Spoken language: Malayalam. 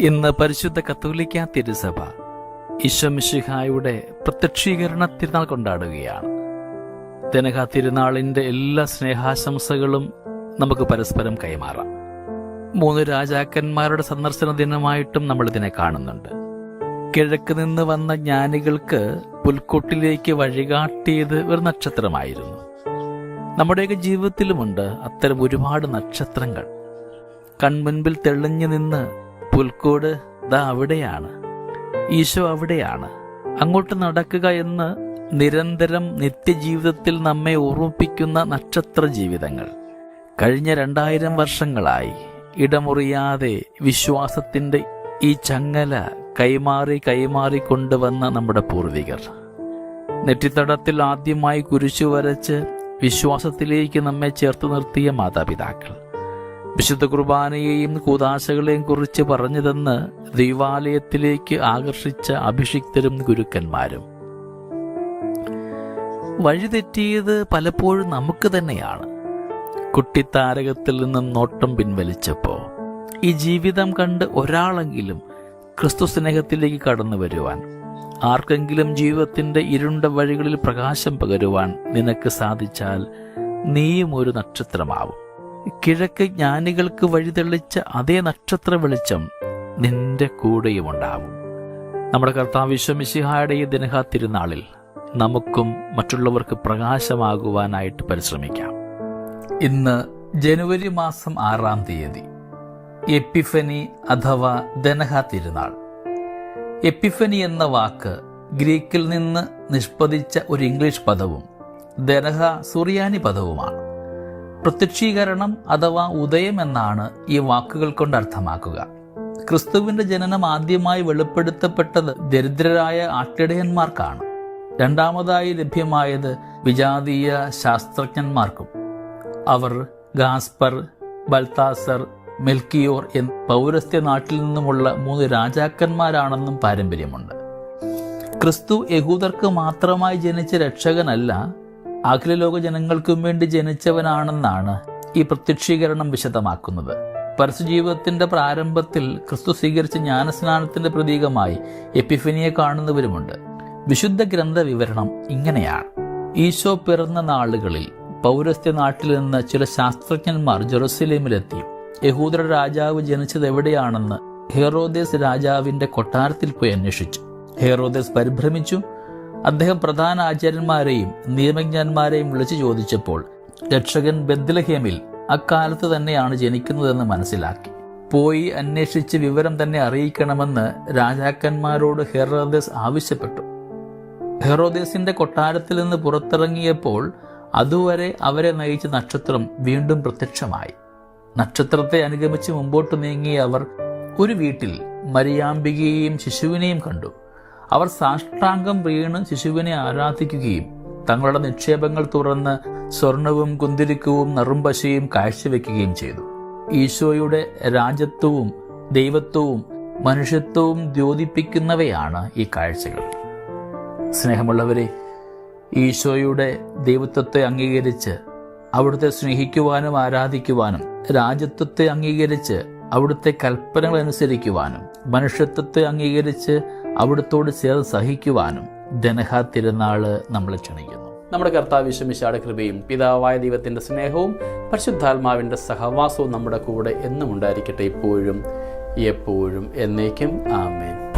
ഇന്ന് പരിശുദ്ധ കത്തോലിക്ക തിരുസഭ ഈശ്വമിഷിഹായുടെ പ്രത്യക്ഷീകരണ തിരുനാൾ കൊണ്ടാടുകയാണ്. ദനഹ തിരുനാളിന്റെ എല്ലാ സ്നേഹാശംസകളും നമുക്ക് പരസ്പരം കൈമാറാം. മൂന്ന് രാജാക്കന്മാരുടെ സന്ദർശന ദിനമായിട്ടും നമ്മൾ ഇതിനെ കാണുന്നുണ്ട്. കിഴക്ക് നിന്ന് വന്ന ജ്ഞാനികൾക്ക് പുൽക്കൂട്ടിലേക്ക് വഴികാട്ടിയത് ഒരു നക്ഷത്രമായിരുന്നു. നമ്മുടെയൊക്കെ ജീവിതത്തിലുമുണ്ട് അത്തരം ഒരുപാട് നക്ഷത്രങ്ങൾ. കൺമുൻപിൽ തെളിഞ്ഞു നിന്ന് പുൽക്കോട് ദാ അവിടെയാണ്. ഈശോ അവിടെയാണ്. അങ്ങോട്ട് നടക്കുക എന്ന് നിരന്തരം നിത്യജീവിതത്തിൽ നമ്മെ ഓർമ്മിപ്പിക്കുന്ന നക്ഷത്ര ജീവിതങ്ങൾ. കഴിഞ്ഞ രണ്ടായിരം വർഷങ്ങളായി ഇടമുറിയാതെ വിശ്വാസത്തിന്റെ ഈ ചങ്ങല കൈമാറി കൈമാറി കൊണ്ടുവന്ന നമ്മുടെ പൂർവികർ. നെറ്റിത്തടത്തിൽ ആദ്യമായി കുരിശു വരച്ച് വിശ്വാസത്തിലേക്ക് നമ്മെ ചേർത്ത് നിർത്തിയ മാതാപിതാക്കൾ. വിശുദ്ധ കുർബാനയെയും കൂതാശകളെയും കുറിച്ച് പറഞ്ഞു തന്ന് ദൈവാലയത്തിലേക്ക് ആകർഷിച്ച അഭിഷിക്തരും ഗുരുക്കന്മാരും. വഴിതെറ്റിയത് പലപ്പോഴും നമുക്ക് തന്നെയാണ്. കുട്ടിത്താരകത്തിൽ നിന്നും നോട്ടം പിൻവലിച്ചപ്പോൾ ഈ ജീവിതം കണ്ട് ഒരാളെങ്കിലും ക്രിസ്തു സ്നേഹത്തിലേക്ക് കടന്നു വരുവാൻ ആർക്കെങ്കിലും ജീവിതത്തിന്റെ ഇരുണ്ട വഴികളിൽ പ്രകാശം പകരുവാൻ നിനക്ക് സാധിച്ചാൽ നീയും ഒരു നക്ഷത്രമാവും. കിഴക്ക് ജ്ഞാനികൾക്ക് വഴിതെളിച്ച അതേ നക്ഷത്ര വെളിച്ചം നിന്റെ കൂടെയും ഉണ്ടാവും. നമ്മുടെ കർത്താവ് വിശ്വമിശിഹായുടെ ഈ ദിനഹ തിരുനാളിൽ നമുക്കും മറ്റുള്ളവർക്ക് പ്രകാശമാകുവാനായിട്ട് പരിശ്രമിക്കാം. ഇന്ന് ജനുവരി മാസം ആറാം തീയതി എപ്പിഫനി അഥവാ ദനഹ തിരുനാൾ എപ്പിഫനി എന്ന വാക്ക് ഗ്രീക്കിൽ നിന്ന് നിഷ്പതിച്ച ഒരു ഇംഗ്ലീഷ് പദവും ദനഹ സുറിയാനി പദവുമാണ്. പ്രത്യക്ഷീകരണം അഥവാ ഉദയം എന്നാണ് ഈ വാക്കുകൾ കൊണ്ട് അർത്ഥമാക്കുക. ക്രിസ്തുവിന്റെ ജനനം ആദ്യമായി വെളിപ്പെടുത്തപ്പെട്ടത് ദരിദ്രരായ ആട്ടിടയന്മാർക്കാണ്. രണ്ടാമതായി ലഭ്യമായത് വിജാതീയ ശാസ്ത്രജ്ഞന്മാർക്കും. അവർ ഗാസ്പർ ബൽത്താസർ മെൽക്കിയോർ എന്ന പൗരസ്ത്യ നാട്ടിൽ നിന്നുമുള്ള മൂന്ന് രാജാക്കന്മാരാണെന്നും പാരമ്പര്യമുണ്ട്. ക്രിസ്തു യഹൂദർക്ക് മാത്രമായി ജനിച്ച രക്ഷകനല്ല അഖില ലോക ജനങ്ങൾക്കും വേണ്ടി ജനിച്ചവനാണെന്നാണ് ഈ പ്രത്യക്ഷീകരണം വിശദമാക്കുന്നത്. പരസ്യജീവിതത്തിന്റെ പ്രാരംഭത്തിൽ ക്രിസ്തു സ്വീകരിച്ച ജ്ഞാനസ്നാനത്തിന്റെ പ്രതീകമായി എപ്പിഫനിയെ കാണുന്നവരുമുണ്ട്. വിശുദ്ധ ഗ്രന്ഥ വിവരണം ഇങ്ങനെയാണ്. ഈശോ പിറന്ന നാളുകളിൽ പൗരസ്ത്യ നാട്ടിൽ നിന്ന് ചില ശാസ്ത്രജ്ഞന്മാർ ജെറുസലേമിലെത്തി. യഹൂദ രാജാവ് ജനിച്ചത് എവിടെയാണെന്ന് ഹെറോദേസ് രാജാവിന്റെ കൊട്ടാരത്തിൽ പോയി അന്വേഷിച്ചു. ഹെറോദേസ് പരിഭ്രമിച്ചു. അദ്ദേഹം പ്രധാന ആചാര്യന്മാരെയും നിയമജ്ഞന്മാരെയും വിളിച്ചു ചോദിച്ചപ്പോൾ രക്ഷകൻ ബദ്ലഹേമിൽ അക്കാലത്ത് തന്നെയാണ് ജനിക്കുന്നതെന്ന് മനസ്സിലാക്കി. പോയി അന്വേഷിച്ച് വിവരം തന്നെ അറിയിക്കണമെന്ന് രാജാക്കന്മാരോട് ഹെറോദേസ് ആവശ്യപ്പെട്ടു. ഹെറോദേസിന്റെ കൊട്ടാരത്തിൽ നിന്ന് പുറത്തിറങ്ങിയപ്പോൾ അതുവരെ അവരെ നയിച്ച നക്ഷത്രം വീണ്ടും പ്രത്യക്ഷമായി. നക്ഷത്രത്തെ അനുഗമിച്ച് മുമ്പോട്ട് നീങ്ങിയ അവർ ഒരു വീട്ടിൽ മരിയാമ്പികയെയും ശിശുവിനെയും കണ്ടു. അവർ സാഷ്ടാംഗം വീണ് ശിശുവിനെ ആരാധിക്കുകയും തങ്ങളുടെ നിക്ഷേപങ്ങൾ തുറന്ന് സ്വർണവും കുന്തിരിക്കവും നറുംപശയും കാഴ്ചവെക്കുകയും ചെയ്തു. ഈശോയുടെ രാജ്യത്വവും ദൈവത്വവും മനുഷ്യത്വവും ദ്യോതിപ്പിക്കുന്നവയാണ് ഈ കാഴ്ചകൾ. സ്നേഹമുള്ളവരെ ഈശോയുടെ ദൈവത്വത്തെ അംഗീകരിച്ച് അവിടുത്തെ സ്നേഹിക്കുവാനും ആരാധിക്കുവാനും രാജ്യത്വത്തെ അംഗീകരിച്ച് അവിടുത്തെ കൽപ്പനകൾ അനുസരിക്കുവാനും മനുഷ്യത്വത്തെ അംഗീകരിച്ച് അവിടുത്തോട് ചേർന്ന് സഹിക്കുവാനും ധനഹ തിരുനാൾ നമ്മൾ ക്ഷണിക്കുന്നു. നമ്മുടെ കർത്താവ് വിശ്വമിശാടെ കൃപയും പിതാവായ ദൈവത്തിന്റെ സ്നേഹവും പരിശുദ്ധാത്മാവിന്റെ സഹവാസവും നമ്മുടെ കൂടെ എന്നും ഉണ്ടായിരിക്കട്ടെ ഇപ്പോഴും എപ്പോഴും എന്നേക്കും. ആമേൻ.